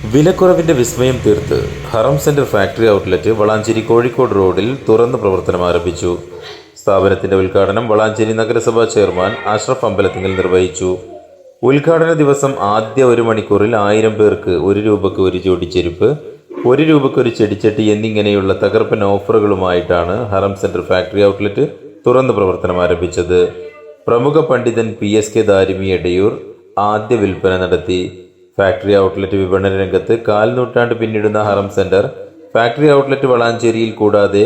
വിലക്കുറവിന്റെ വിസ്മയം തീർത്ത് Haram center factory outlet Valanchery Kozhikode റോഡിൽ തുറന്ന് പ്രവർത്തനം ആരംഭിച്ചു. സ്ഥാപനത്തിന്റെ ഉദ്ഘാടനം വളാഞ്ചേരി നഗരസഭാ ചെയർമാൻ അഷ്റഫ് അമ്പലത്തിങ്കൽ നിർവഹിച്ചു. ഉദ്ഘാടന ദിവസം ആദ്യ ഒരു മണിക്കൂറിൽ ആയിരം പേർക്ക് ഒരു രൂപയ്ക്ക് ഒരു ജോഡി ചെരുപ്പ് ഒരു രൂപയ്ക്ക് ഒരു ചെടിച്ചട്ടി എന്നിങ്ങനെയുള്ള തകർപ്പൻ ഓഫറുകളുമായിട്ടാണ് ഹറം സെന്റർ ഫാക്ടറി ഔട്ട്ലെറ്റ് തുറന്ന് പ്രവർത്തനം ആരംഭിച്ചത്. പ്രമുഖ പണ്ഡിതൻ P S K Darimi Edayur ആദ്യ വിൽപ്പന നടത്തി. ഫാക്ടറി ഔട്ട്ലെറ്റ് വിപണന രംഗത്ത് കാൽ നൂറ്റാണ്ട് പിന്നിടുന്ന ഹറം സെന്റർ ഫാക്ടറി ഔട്ട്ലെറ്റ് വളാഞ്ചേരിയിൽ കൂടാതെ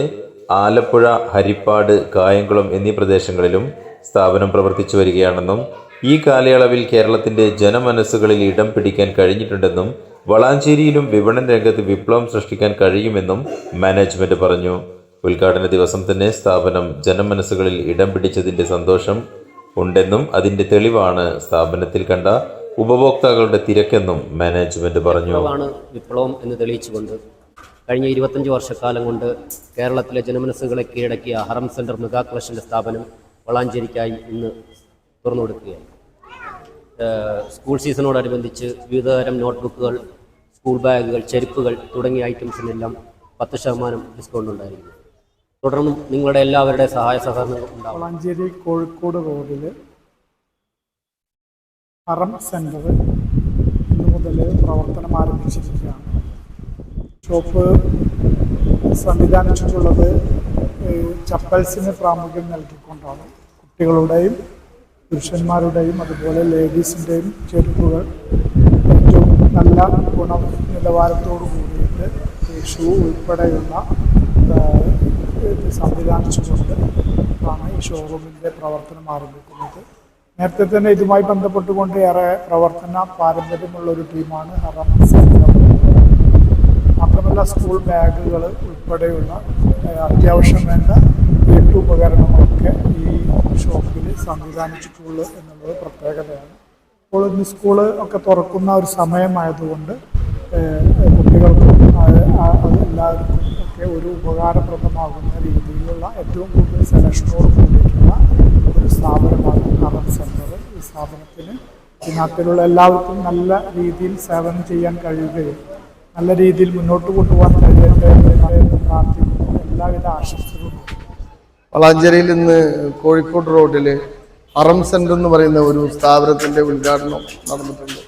ആലപ്പുഴ ഹരിപ്പാട് കായംകുളം എന്നീ പ്രദേശങ്ങളിലും സ്ഥാപനം പ്രവർത്തിച്ചു വരികയാണെന്നും ഈ കാലയളവിൽ കേരളത്തിന്റെ ജനമനസ്സുകളിൽ ഇടം പിടിക്കാൻ കഴിഞ്ഞിട്ടുണ്ടെന്നും വളാഞ്ചേരിയിലും വിപണന രംഗത്ത് വിപ്ലവം സൃഷ്ടിക്കാൻ കഴിയുമെന്നും മാനേജ്മെന്റ് പറഞ്ഞു. ഉദ്ഘാടന ദിവസം തന്നെ സ്ഥാപനം ജനമനസ്സുകളിൽ ഇടം പിടിച്ചതിന്റെ സന്തോഷം ഉണ്ടെന്നും അതിന്റെ തെളിവാണ് സ്ഥാപനത്തിൽ കണ്ട ഉപഭോക്താക്കളുടെ തിരക്കെന്നും മാനേജ്മെന്റ് പറഞ്ഞു. വിപ്ലവം എന്ന് തെളിയിച്ചുകൊണ്ട് കഴിഞ്ഞ ഇരുപത്തഞ്ച് വർഷക്കാലം കൊണ്ട് കേരളത്തിലെ ജനമനസ്സുകളെ കീഴടക്കിയ ഹറം സെന്റർ മെഗാ കളക്ഷന്റെ സ്ഥാപനം വളാഞ്ചേരിക്കായി ഇന്ന് തുറന്നു കൊടുക്കുകയാണ് സ്കൂൾ സീസണോടനുബന്ധിച്ച് വിവിധതരം നോട്ട്ബുക്കുകൾ സ്കൂൾ ബാഗുകൾ ചെരുപ്പുകൾ തുടങ്ങിയ ഐറ്റംസിനെല്ലാം പത്ത് ശതമാനം ഡിസ്കൗണ്ട് ഉണ്ടായിരിക്കും തുടർന്നും നിങ്ങളുടെ എല്ലാവരുടെ സഹായ സഹകരണം ഉണ്ടാവും. വളാഞ്ചേരി കോഴിക്കോട് റോഡിൽ അറം സെന്റർ ഇന്നു മുതൽ പ്രവർത്തനം ആരംഭിച്ചിരിക്കുകയാണ്. ഷോപ്പ് സംവിധാനിച്ചിട്ടുള്ളത് ചപ്പൽസിന് പ്രാമുഖ്യം നൽകിക്കൊണ്ടാണ്. കുട്ടികളുടെയും പുരുഷന്മാരുടെയും അതുപോലെ ലേഡീസിന്റെയും ചെരുപ്പുകൾ ഏറ്റവും നല്ല ഗുണ നിലവാരത്തോടു കൂടിയിട്ട് ഷൂ ഉൾപ്പെടെയുള്ള സംവിധാനിച്ചുകൊണ്ട് ആണ് ഈ ഷോറൂമിന്റെ പ്രവർത്തനം ആരംഭിക്കുന്നത്. നേരത്തെ തന്നെ ഇതുമായി ബന്ധപ്പെട്ടുകൊണ്ട് ഏറെ പ്രവർത്തന പാരമ്പര്യമുള്ള ഒരു ടീമാണ് മാത്രമല്ല സ്കൂൾ ബാഗുകൾ ഉൾപ്പെടെയുള്ള അത്യാവശ്യം വേണ്ട വീട്ടുപകരണങ്ങളൊക്കെ ഈ ഷോപ്പിൽ സംവിധാനിച്ചിട്ടുള്ളൂ എന്നുള്ളത് പ്രത്യേകതയാണ്. ഇപ്പോൾ ഇന്ന് സ്കൂൾ ഒക്കെ തുറക്കുന്ന ഒരു സമയമായതുകൊണ്ട് കുട്ടികൾക്കും അത് എല്ലാവർക്കും ഒക്കെ ഒരു ഉപകാരപ്രദമാകുന്ന രീതിയിലുള്ള ഏറ്റവും കൂടുതൽ സെലക്ഷനോട് കൂടിയിട്ടുള്ള ഒരു സ്ഥാപനമാണ് അറബ് സെന്റർ ഈ സ്ഥാപനത്തിന് ഈ നാട്ടിലുള്ള എല്ലാവർക്കും നല്ല രീതിയിൽ സേവനം ചെയ്യാൻ കഴിയുകയും നല്ല രീതിയിൽ മുന്നോട്ട് കൊണ്ടുപോകാൻ കഴിയട്ടെ പ്രാർത്ഥിക്കുന്നു. എല്ലാവിധ ആശംസകളും. വളാഞ്ചേരിയിൽ ഇന്ന് കോഴിക്കോട് റോഡിൽ അറം സെന്റർ എന്ന് പറയുന്ന ഒരു സ്ഥാപനത്തിന്റെ ഉദ്ഘാടനം നടന്നിട്ടുണ്ട്.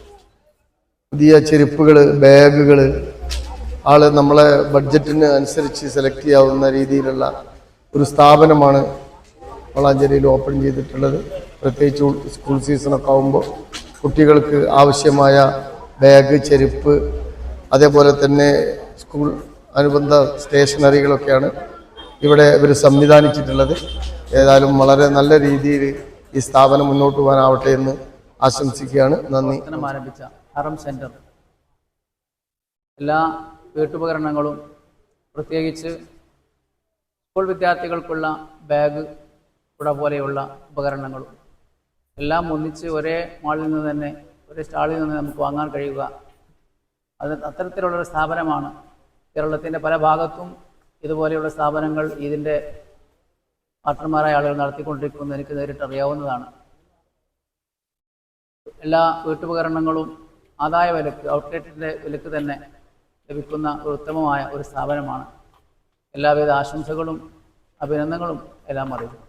പുതിയ ചെരുപ്പുകൾ ബാഗുകൾ ആൾ നമ്മളെ ബഡ്ജറ്റിന് അനുസരിച്ച് സെലക്ട് ചെയ്യാവുന്ന രീതിയിലുള്ള ഒരു സ്ഥാപനമാണ് വളാഞ്ചേരിയിൽ ഓപ്പൺ ചെയ്തിട്ടുള്ളത്. പ്രത്യേകിച്ച് സ്കൂൾ സീസണൊക്കെ ആകുമ്പോൾ കുട്ടികൾക്ക് ആവശ്യമായ ബാഗ് ചെരുപ്പ് അതേപോലെ തന്നെ സ്കൂൾ അനുബന്ധ സ്റ്റേഷനറികളൊക്കെയാണ് ഇവിടെ ഇവർ സംവിധാനിച്ചിട്ടുള്ളത്. ഏതായാലും വളരെ നല്ല രീതിയിൽ ഈ സ്ഥാപനം മുന്നോട്ട് പോകാനാവട്ടെ എന്ന് ആശംസിക്കുകയാണ്. നന്ദി. ആരംഭിച്ച ഹറം സെന്റർ എല്ലാ വീട്ടുപകരണങ്ങളും പ്രത്യേകിച്ച് സ്കൂൾ വിദ്യാർത്ഥികൾക്കുള്ള ബാഗ് കുട പോലെയുള്ള ഉപകരണങ്ങളും. എല്ലാം ഒന്നിച്ച് ഒരേ മാളിൽ നിന്ന് തന്നെ ഒരേ സ്റ്റാളിൽ നിന്ന് നമുക്ക് വാങ്ങാൻ കഴിയുക. അത് അത്തരത്തിലുള്ള ഒരു സ്ഥാപനമാണ്. കേരളത്തിന്റെ പല ഭാഗത്തും ഇതുപോലെയുള്ള സ്ഥാപനങ്ങൾ ഇതിന്റെ പാർട്ട്ണർമാരായ ആളുകൾ നടത്തിക്കൊണ്ടിരിക്കുന്നത് എനിക്ക് നേരിട്ട് അറിയാവുന്നതാണ്. എല്ലാ വീട്ടുപകരണങ്ങളും ആദായ വിലക്ക് ഔട്ട്ലെറ്റിന്റെ വിലക്ക് തന്നെ ലഭിക്കുന്ന ഒരു ഉത്തമമായ ഒരു സ്ഥാപനമാണ്. എല്ലാവിധ ആശംസകളും അഭിനന്ദനങ്ങളും എല്ലാം അറിയിക്കുന്നു